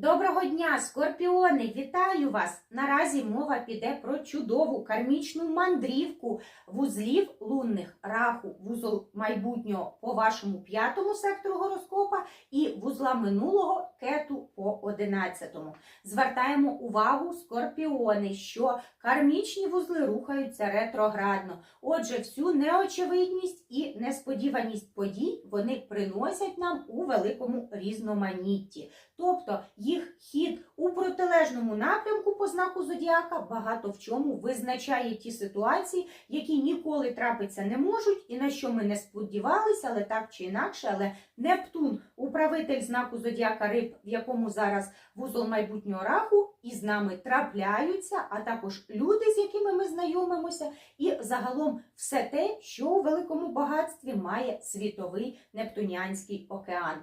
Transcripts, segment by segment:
Доброго дня, скорпіони! Вітаю вас! Наразі мова піде про чудову кармічну мандрівку вузлів лунних раху, вузол майбутнього по вашому п'ятому сектору гороскопа і вузла минулого кету по одинадцятому. Звертаємо увагу, скорпіони, що кармічні вузли рухаються ретроградно. Отже, всю неочевидність і несподіваність подій вони приносять нам у великому різноманітті. Тобто їх хід у протилежному напрямку по знаку зодіака багато в чому визначає ті ситуації, які ніколи трапитися не можуть, і на що ми не сподівалися, але так чи інакше. Але Нептун, управитель знаку зодіака риб, в якому зараз вузол майбутнього раху, і з нами трапляються, а також люди, з якими ми знайомимося, і загалом все те, що у великому багатстві має світовий Нептунянський океан.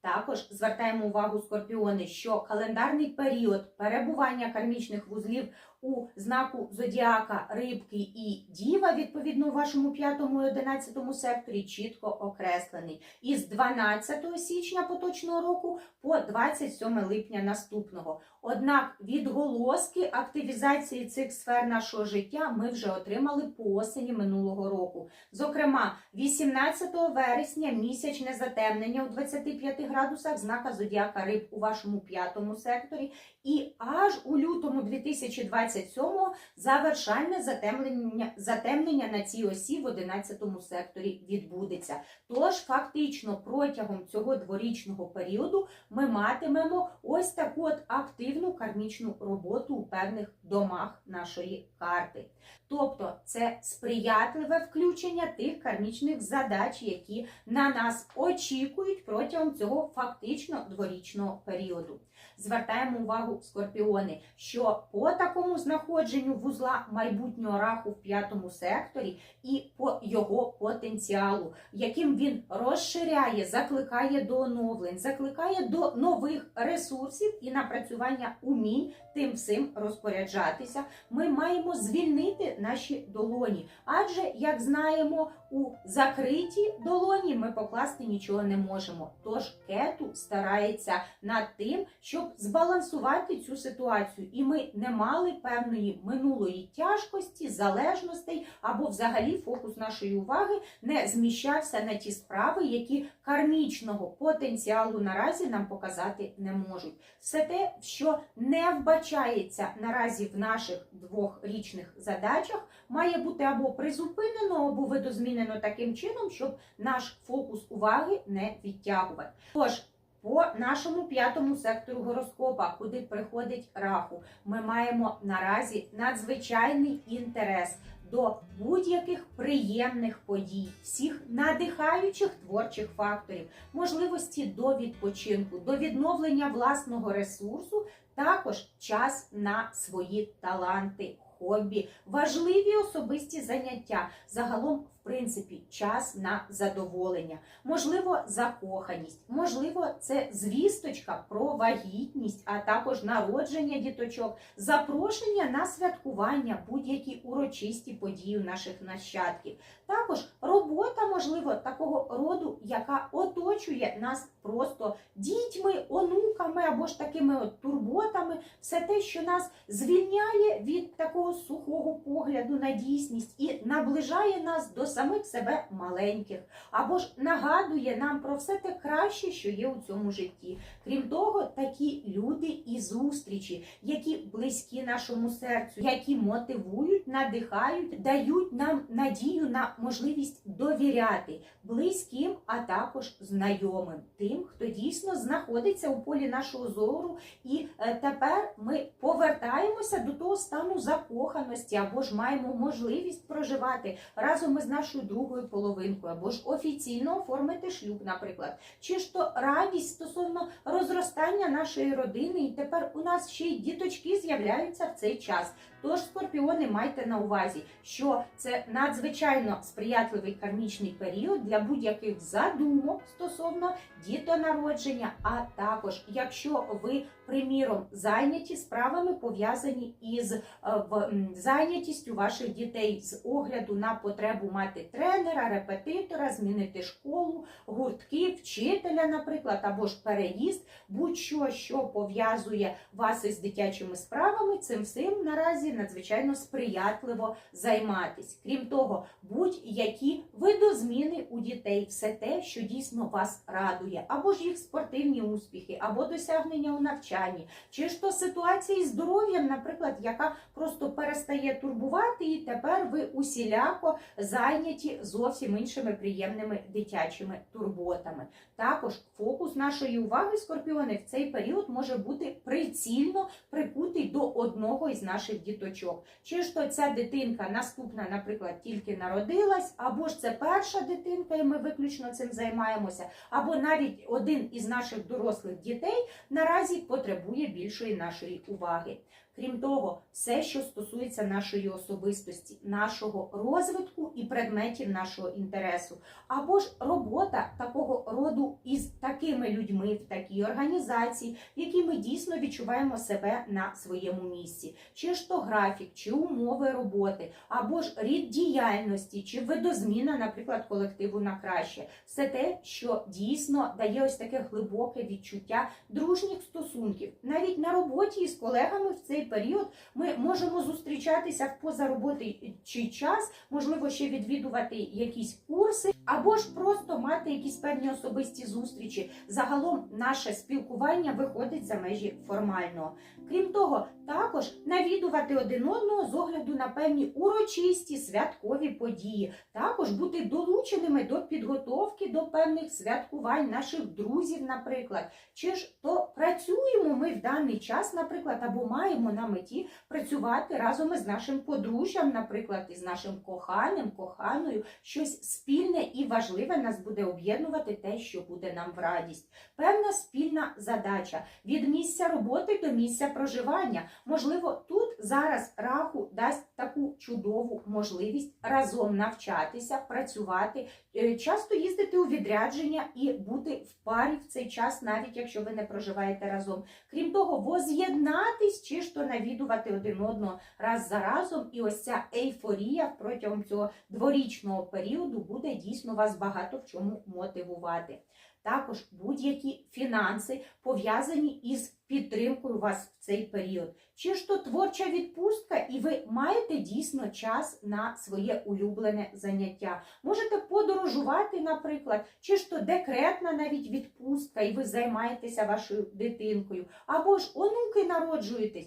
Також звертаємо увагу скорпіони, що календарний період перебування кармічних вузлів у знаку зодіака рибки і діва, відповідно у вашому п'ятому і одинадцятому секторі, чітко окреслений. Із 12 січня поточного року по 27 липня наступного. Однак відголоски активізації цих сфер нашого життя ми вже отримали по осені минулого року. Зокрема, 18 вересня місячне затемнення у 25 градусах знака зодіака риб у вашому п'ятому секторі, і аж у лютому 2027-го завершальне затемнення, затемнення на цій осі в 11 секторі відбудеться. Тож, фактично, протягом цього дворічного періоду ми матимемо ось таку от активну кармічну роботу у певних домах нашої карти. Тобто це сприятливе включення тих кармічних задач, які на нас очікують протягом цього фактично дворічного періоду. Звертаємо увагу, скорпіони, що по такому знаходженню вузла майбутнього раху в п'ятому секторі і по його потенціалу, яким він розширяє, закликає до оновлень, закликає до нових ресурсів і напрацювання умінь тим всім розпоряджатися, ми маємо звільнити наші долоні. Адже, як знаємо, у закритій долоні ми покласти нічого не можемо. Тож кету старається над тим, щоб збалансувати цю ситуацію, і ми не мали певної минулої тяжкості, залежностей або взагалі фокус нашої уваги не зміщався на ті справи, які кармічного потенціалу наразі нам показати не можуть. Все те, що не вбачається наразі в наших двохрічних задачах, має бути або призупинено, або видозмінено таким чином, щоб наш фокус уваги не відтягувати. Тож по нашому п'ятому сектору гороскопа, куди приходить раху, ми маємо наразі надзвичайний інтерес до будь-яких приємних подій, всіх надихаючих творчих факторів, можливості до відпочинку, до відновлення власного ресурсу, також час на свої таланти. Хобі, важливі особисті заняття, загалом, в принципі, час на задоволення, можливо, закоханість, можливо, це звісточка про вагітність, а також народження діточок, запрошення на святкування, будь-які урочисті події наших нащадків. Також робота, можливо, такого роду, яка оточує нас просто дітьми, онуками або ж такими от турботами, все те, що нас звільняє від такого сухого погляду на дійсність і наближає нас до самих себе маленьких, або ж нагадує нам про все те краще, що є у цьому житті. Крім того, такі люди і зустрічі, які близькі нашому серцю, які мотивують, надихають, дають нам надію на можливість довіряти близьким, а також знайомим, тим, хто дійсно знаходиться у полі нашого зору, і е, тепер ми повертаємося до того стану закоханості, або ж маємо можливість проживати разом із нашою другою половинкою, або ж офіційно оформити шлюб, наприклад, чи ж то радість стосовно розростання нашої родини, і тепер у нас ще й діточки з'являються в цей час. Тож, скорпіони, майте на увазі, що це надзвичайно сприятливий кармічний період для будь-яких задумок стосовно дітонародження, а також якщо ви, приміром, зайняті справами пов'язані із е, в, зайнятістю ваших дітей з огляду на потребу наймати тренера, репетитора, змінити школу, гуртки, вчителя, наприклад, або ж переїзд, будь-що, що пов'язує вас із дитячими справами, цим всім наразі надзвичайно сприятливо займатись. Крім того, будь-які видозміни у дітей, все те, що дійсно вас радує, або ж їх спортивні успіхи, або досягнення у навчанні, чи ж то ситуація із здоров'ям, наприклад, яка просто перестає турбувати, і тепер ви усіляко зайняті зовсім іншими приємними дитячими турботами. Також фокус нашої уваги скорпіони в цей період може бути прицільно прикутий до одного із наших діточок. Чи ж то ця дитинка наступна, наприклад, тільки народилась, або ж це перша дитинка, і ми виключно цим займаємося, або навіть один із наших дорослих дітей наразі потребує більшої нашої уваги. Крім того, все, що стосується нашої особистості, нашого розвитку і предметів нашого інтересу, або ж робота такого роду із такими людьми в такій організації, в якій ми дійсно відчуваємо себе на своєму місці, чи ж то графік, чи умови роботи, або ж рід діяльності, чи видозміна, наприклад, колективу на краще, все те, що дійсно дає ось таке глибоке відчуття дружніх стосунків, навіть на роботі із колегами в цей період ми можемо зустрічатися в позароботичий час, можливо, ще відвідувати якісь курси, або ж просто мати якісь певні особисті зустрічі. Загалом наше спілкування виходить за межі формального. Крім того, також навідувати один одного з огляду на певні урочисті святкові події, також бути долученими до підготовки до певних святкувань наших друзів, наприклад. Чи ж то працюємо ми в даний час, наприклад, або маємо на меті працювати разом із нашим подружжям, наприклад, із нашим коханим, коханою, щось спільне і важливе нас буде об'єднувати те, що буде нам в радість. Певна спільна задача від місця роботи до місця проживання. Можливо, тут зараз раху дасть таку чудову можливість разом навчатися, працювати, е, часто їздити у відрядження і бути в парі в цей час, навіть якщо ви не проживаєте разом. Крім того, воз'єднатись чи ж то навідувати один одного раз за разом. І ось ця ейфорія протягом цього дворічного періоду буде дійсно вас багато в чому мотивувати. Також будь-які фінанси пов'язані із підтримкою вас в цей період. Чи ж то творча відпустка, і ви маєте дійсно час на своє улюблене заняття. Можете подорожувати, наприклад, чи ж то декретна навіть відпустка, і ви займаєтеся вашою дитинкою, або ж онуки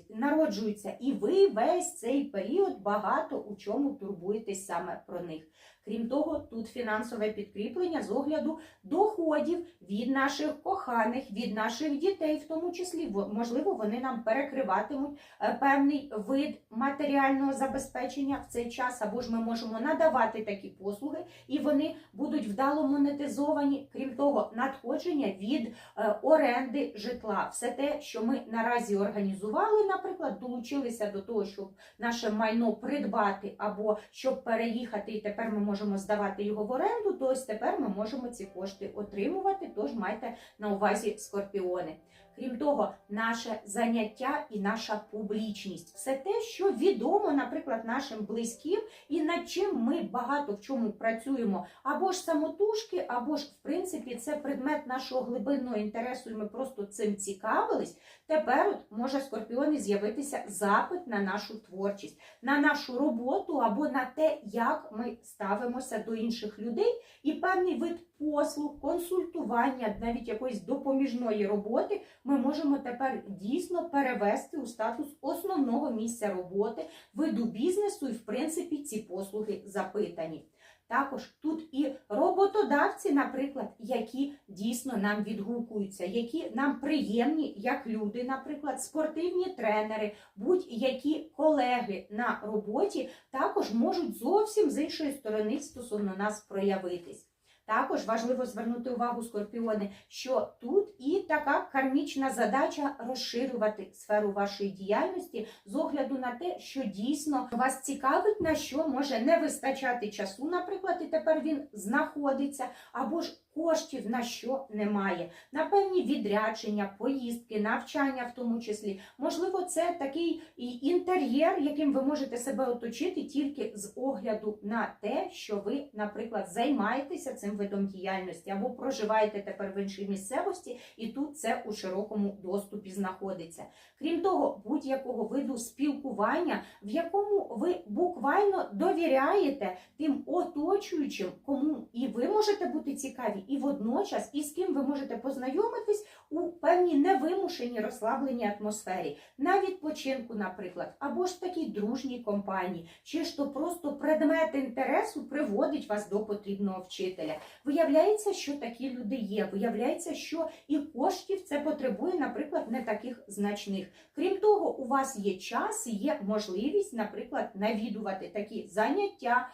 народжуються, і ви весь цей період багато у чому турбуєтесь саме про них. Крім того, тут фінансове підкріплення з огляду доходів від наших коханих, від наших дітей, в тому числі можливо, вони нам перекриватимуть е, певний вид матеріального забезпечення в цей час, або ж ми можемо надавати такі послуги, і вони будуть вдало монетизовані. Крім того, надходження від е, оренди житла, все те, що ми наразі організували, наприклад, долучилися до того, щоб наше майно придбати або щоб переїхати, і тепер ми можемо здавати його в оренду, то ось тепер ми можемо ці кошти отримувати. Тож майте на увазі скорпіони. Крім того, наше заняття і наша публічність все те, що відомо, наприклад, нашим близьким, і над чим ми багато в чому працюємо, або ж самотужки, або ж в принципі це предмет нашого глибинного інтересу, і ми просто цим цікавились. Тепер от може скорпіони з'явитися запит на нашу творчість, на нашу роботу або на те, як ми ставимося до інших людей, і певний вид послуг, консультування, навіть якоїсь допоміжної роботи ми можемо тепер дійсно перевести у статус основного місця роботи, виду бізнесу, і в принципі ці послуги запитані. Також тут і роботодавці, наприклад, які дійсно нам відгукуються, які нам приємні як люди, наприклад, спортивні тренери, будь-які колеги на роботі також можуть зовсім з іншої сторони стосовно нас проявитись. Також важливо звернути увагу скорпіони, що тут і така кармічна задача розширювати сферу вашої діяльності з огляду на те, що дійсно вас цікавить, на що може не вистачати часу, наприклад, і тепер він знаходиться, або ж коштів на що немає, на певні відрядження, поїздки, навчання в тому числі. Можливо, це такий інтер'єр, яким ви можете себе оточити тільки з огляду на те, що ви, наприклад, займаєтеся цим видом діяльності або проживаєте тепер в іншій місцевості, і тут це у широкому доступі знаходиться. Крім того, будь-якого виду спілкування, в якому ви буквально довіряєте тим оточуючим, кому і ви можете бути цікаві, і водночас, і з ким ви можете познайомитись у певній невимушеній розслабленій атмосфері, на відпочинку, наприклад, або ж в такій дружній компанії, чи ж то просто предмет інтересу приводить вас до потрібного вчителя. Виявляється, що такі люди є. Виявляється, що і коштів це потребує, наприклад, не таких значних. Крім того, у вас є час і є можливість, наприклад, навідувати такі заняття,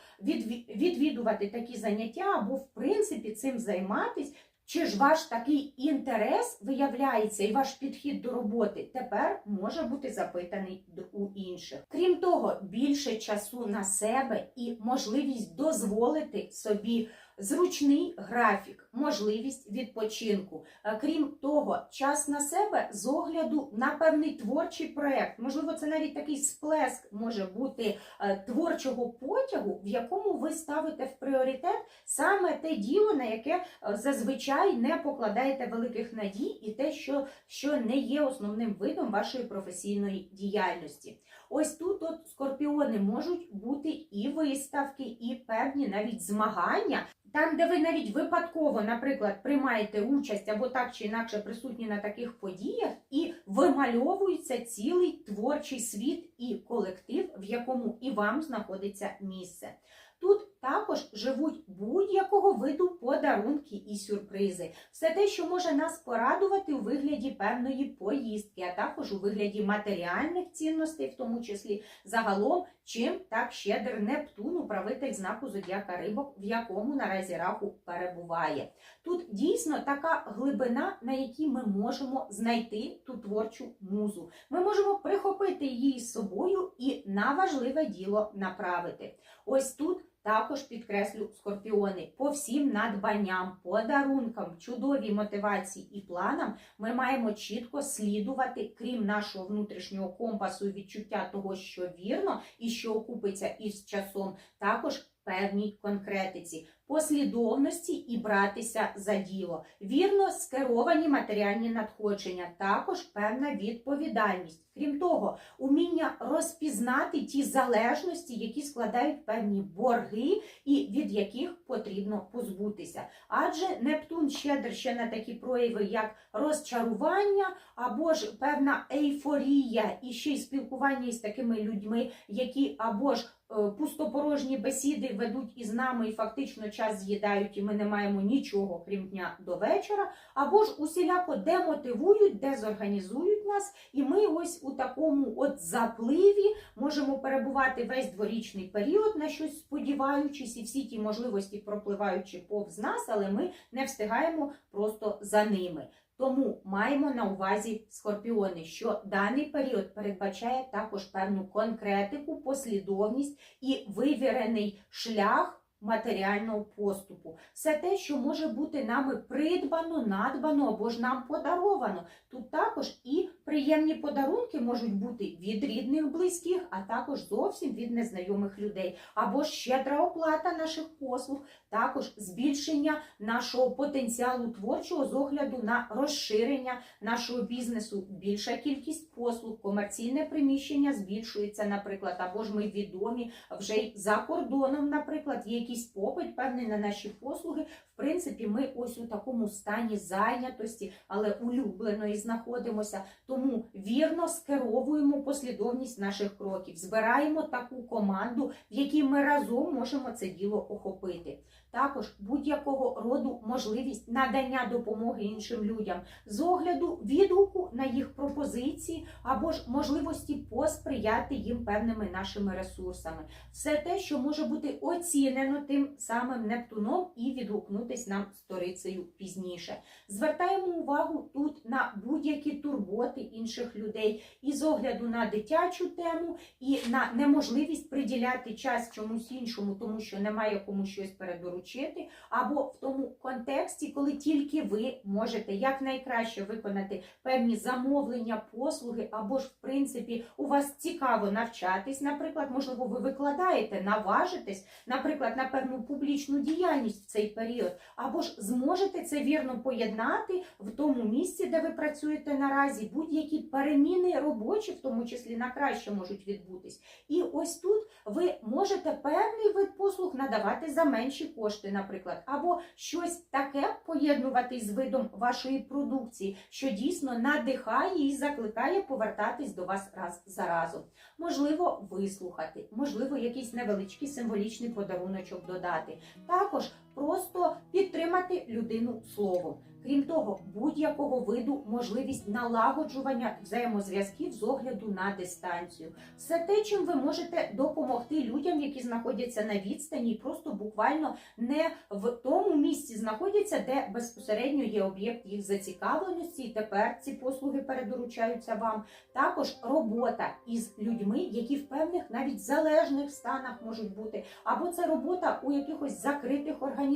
відвідувати такі заняття або, в принципі, цим займатись. Чи ж ваш такий інтерес виявляється і ваш підхід до роботи тепер може бути запитаний у інших? Крім того, більше часу на себе і можливість дозволити собі зручний графік, можливість відпочинку. Е, Крім того, час на себе з огляду на певний творчий проект. Можливо, це навіть такий сплеск може бути е, творчого потягу, в якому ви ставите в пріоритет саме те діло, на яке е, зазвичай не покладаєте великих надій, і те, що, що не є основним видом вашої професійної діяльності. Ось тут от скорпіони можуть бути і виставки, і певні навіть змагання. Там, де ви навіть випадково, наприклад, приймаєте участь або так чи інакше присутні на таких подіях, і вимальовується цілий творчий світ і колектив, в якому і вам знаходиться місце. Тут також живуть будь-якого виду подарунки і сюрпризи. Все те, що може нас порадувати у вигляді певної поїздки, а також у вигляді матеріальних цінностей, в тому числі загалом, чим так щедр Нептун, управитель знаку зодіака рибок, в якому наразі раху перебуває. Тут дійсно така глибина, на якій ми можемо знайти ту творчу музу. Ми можемо прихопити її з собою і на важливе діло направити. Ось тут також підкреслю скорпіони по всім надбанням, подарункам, чудовій мотивації і планам ми маємо чітко слідувати, крім нашого внутрішнього компасу відчуття того, що вірно і що окупиться із часом, також певній конкретиці, послідовності і братися за діло, вірно скеровані матеріальні надходження, також певна відповідальність. Крім того, уміння розпізнати ті залежності, які складають певні борги і від яких потрібно позбутися. Адже Нептун щедр ще на такі прояви, як розчарування або ж певна ейфорія, і ще й спілкування із такими людьми, які або ж пустопорожні бесіди ведуть із нами і фактично час з'їдають, і ми не маємо нічого крім дня до вечора, або ж усіляко демотивують, дезорганізують нас, і ми ось у такому от запливі можемо перебувати весь дворічний період на щось сподіваючись, і всі ті можливості пропливаючи повз нас, але ми не встигаємо просто за ними. Тому маємо на увазі скорпіони, що даний період передбачає також певну конкретику, послідовність і вивірений шлях матеріального поступу. Все те, що може бути нами придбано, надбано або ж нам подаровано. Тут також і приємні подарунки можуть бути від рідних, близьких, а також зовсім від незнайомих людей, або ж щедра оплата наших послуг, також збільшення нашого потенціалу творчого з огляду на розширення нашого бізнесу, більша кількість послуг, комерційне приміщення збільшується, наприклад, або ж ми відомі вже й за кордоном, наприклад, є якийсь попит певний на наші послуги. В принципі, ми ось у такому стані зайнятості, але улюбленої знаходимося. Тому вірно скеровуємо послідовність наших кроків, збираємо таку команду, в якій ми разом можемо це діло охопити. Також будь-якого роду можливість надання допомоги іншим людям з огляду відгуку на їх пропозиції. або ж можливості посприяти їм певними нашими ресурсами. Все те, що може бути оцінено тим самим Нептуном і відгукнутись нам сторицею пізніше. Звертаємо увагу тут на будь-які турботи інших людей і з огляду на дитячу тему, і на неможливість приділяти час чомусь іншому, тому що немає кому щось передоручити, або в тому контексті, коли тільки ви можете якнайкраще виконати певні замовлення, послуги, або ж в принципі у вас цікаво навчатись. Наприклад, можливо, ви викладаєте, наважитесь, наприклад, на певну публічну діяльність в цей період, або ж зможете це вірно поєднати в тому місці, де ви працюєте наразі, будь-які переміни робочі, в тому числі на краще можуть відбутись. І ось тут ви можете певний вид послуг надавати за менші кошти, наприклад, або щось таке поєднувати з видом вашої продукції, що дійсно надихає і закликає повертатись до вас раз за разом. Можливо, вислухати, можливо, якийсь невеличкий символічний подаруночок додати. Також просто підтримати людину словом. Крім того, будь-якого виду можливість налагоджування взаємозв'язків з огляду на дистанцію. Все те, чим ви можете допомогти людям, які знаходяться на відстані, просто буквально не в тому місці знаходяться, де безпосередньо є об'єкт їх зацікавленості, і тепер ці послуги передоручаються вам. Також робота із людьми, які в певних навіть залежних станах можуть бути, або це робота у якихось закритих організаціях,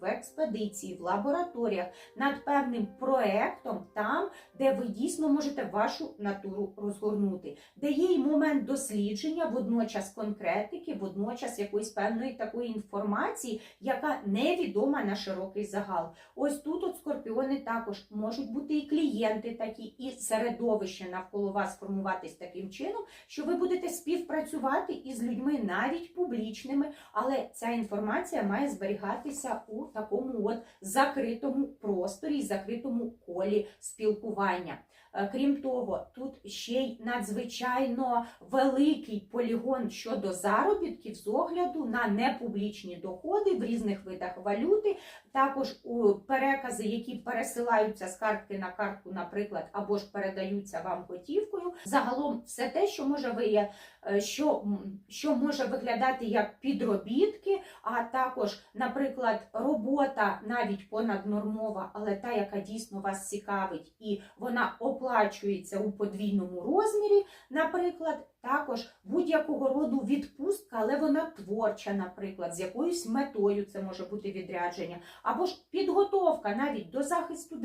в експедиції, в лабораторіях над певним проектом, там, де ви дійсно можете вашу натуру розгорнути, де є і момент дослідження, водночас конкретики, водночас якоїсь певної такої інформації, яка невідома на широкий загал. Ось тут от скорпіони також можуть бути і клієнти такі, і середовище навколо вас формуватись таким чином, що ви будете співпрацювати із людьми навіть публічними, але ця інформація має зберігатися у такому от закритому просторі, закритому колі спілкування. Е, Крім того, тут ще й надзвичайно великий полігон щодо заробітків з огляду на непублічні доходи в різних видах валюти, також у перекази, які пересилаються з картки на картку, наприклад, або ж передаються вам готівкою. Загалом, все те, що може ви, е, що, що може виглядати як підробітки, а також, наприклад, робота навіть понаднормова, але та, яка дійсно вас цікавить, і вона оплачується у подвійному розмірі, наприклад. Також будь-якого роду відпустка, але вона творча, наприклад, з якоюсь метою це може бути відрядження, або ж підготовка навіть до захисту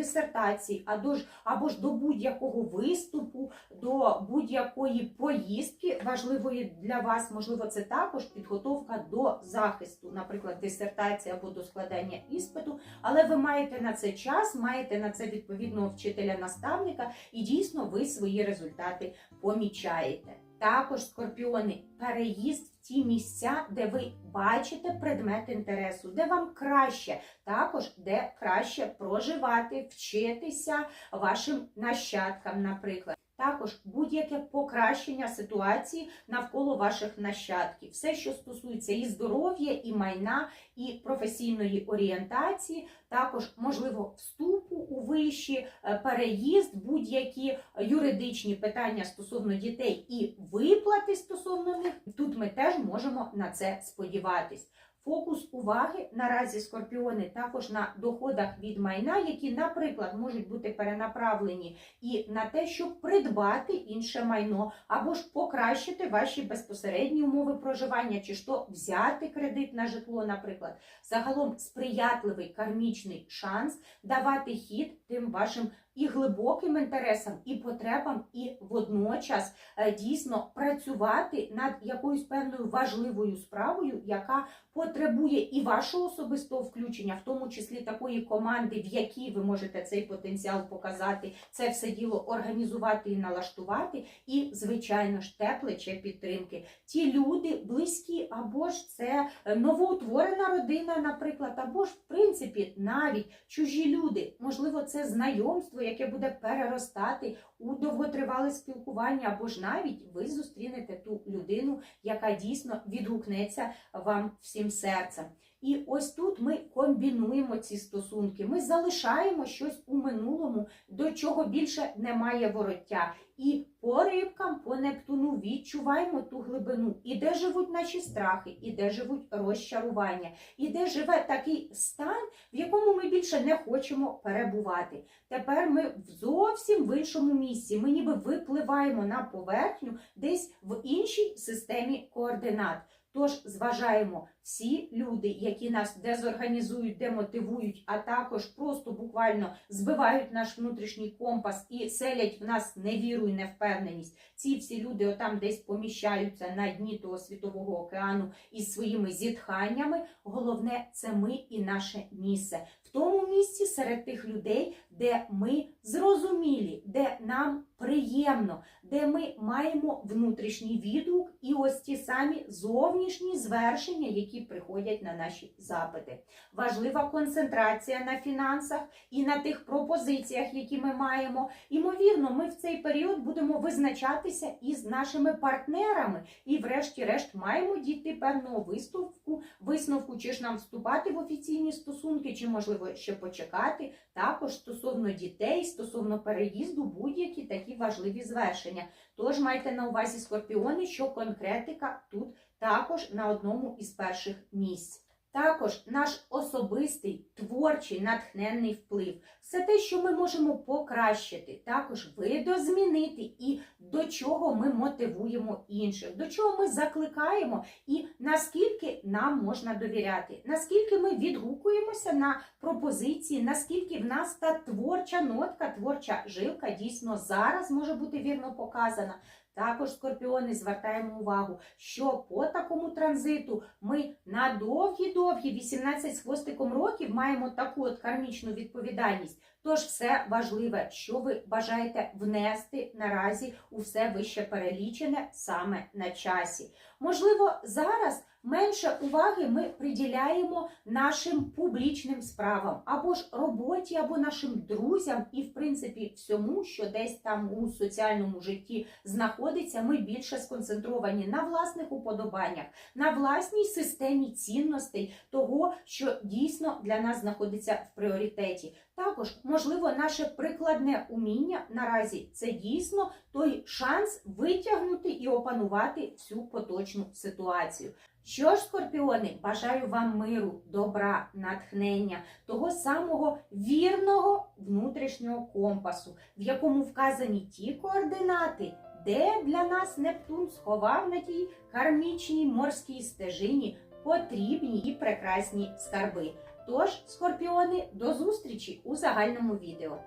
ж, або ж до будь-якого виступу, до будь-якої поїздки важливої для вас, можливо, це також підготовка до захисту, наприклад, дисертації або до складання іспиту. Але ви маєте на це час, маєте на це відповідного вчителя-наставника, і дійсно ви свої результати помічаєте. Також скорпіони переїзд в ті місця, де ви бачите предмет інтересу, де вам краще, також де краще проживати, вчитися вашим нащадкам, наприклад. Також будь-яке покращення ситуації навколо ваших нащадків, все, що стосується і здоров'я, і майна, і професійної орієнтації, також можливо вступу у виші, е, переїзд, будь-які юридичні питання стосовно дітей і виплати стосовно них. Тут ми теж можемо на це сподіватись. Фокус уваги наразі скорпіони також на доходах від майна, які, наприклад, можуть бути перенаправлені і на те, щоб придбати інше майно, або ж покращити ваші безпосередні умови проживання, чи то взяти кредит на житло, наприклад. Загалом сприятливий кармічний шанс давати хід тим вашим і глибоким інтересам, і потребам, і водночас е, дійсно працювати над якоюсь певною важливою справою, яка потребує і вашого особистого включення, в тому числі такої команди, в якій ви можете цей потенціал показати, це все діло організувати і налаштувати, і, звичайно ж, те плече підтримки. Ті люди близькі, або ж це е, новоутворена родина, наприклад, або ж, в принципі, навіть чужі люди, можливо, це знайомство, яке буде переростати у довготривале спілкування, або ж навіть ви зустрінете ту людину, яка дійсно відгукнеться вам всім серцем. І ось тут ми комбінуємо ці стосунки. Ми залишаємо щось у минулому, до чого більше немає вороття. І по рибкам, по Нептуну відчуваємо ту глибину, і де живуть наші страхи, і де живуть розчарування, і де живе такий стан, в якому ми більше не хочемо перебувати. Тепер ми зовсім в іншому місці. Ми ніби випливаємо на поверхню десь в іншій системі координат. Тож зважаємо всі люди, які нас дезорганізують, демотивують, а також просто буквально збивають наш внутрішній компас і селять в нас невіру і невпевненість. Ці всі люди отам десь поміщаються на дні того світового океану із своїми зітханнями. Головне, це ми і наше місце. В тому місці серед тих людей, де ми зрозумілі, де нам приємно, де ми маємо внутрішній відгук і ось ті самі зовнішні звершення, які приходять на наші запити. Важлива концентрація на фінансах і на тих пропозиціях, які ми маємо. Імовірно, ми в цей період будемо визначатися із нашими партнерами, і, врешті-решт, маємо дійти певного висновку, висновку, чи ж нам вступати в офіційні стосунки, чи можливо ще почекати. Також стосовно дітей, стосовно переїзду, будь-які такі важливі звершення. Тож майте на увазі скорпіони, що конкретика тут також на одному із перших місць. Також наш особистий творчий натхненний вплив, все те, що ми можемо покращити, також видозмінити і до чого ми мотивуємо інших, до чого ми закликаємо, і наскільки нам можна довіряти, наскільки ми відгукуємося на пропозиції, наскільки в нас та творча нотка, творча жилка дійсно зараз може бути вірно показана. Також скорпіони звертаємо увагу, що по такому транзиту ми на довгі-довгі 18 з хвостиком років маємо таку от кармічну відповідальність. Тож все важливе, що ви бажаєте внести наразі у все вище перелічене саме на часі. Можливо, зараз менше уваги ми приділяємо нашим публічним справам або ж роботі, або нашим друзям, і, в принципі, всьому, що десь там у соціальному житті знаходиться, ми більше сконцентровані на власних уподобаннях, на власній системі цінностей того, що дійсно для нас знаходиться в пріоритеті. Також, можливо, наше прикладне уміння наразі це дійсно той шанс витягнути і опанувати всю поточну ситуацію. Що ж, скорпіони, бажаю вам миру, добра, натхнення, того самого вірного внутрішнього компасу, в якому вказані ті координати, де для нас Нептун сховав на тій кармічній морській стежині потрібні і прекрасні скарби. Тож, скорпіони, до зустрічі у загальному відео.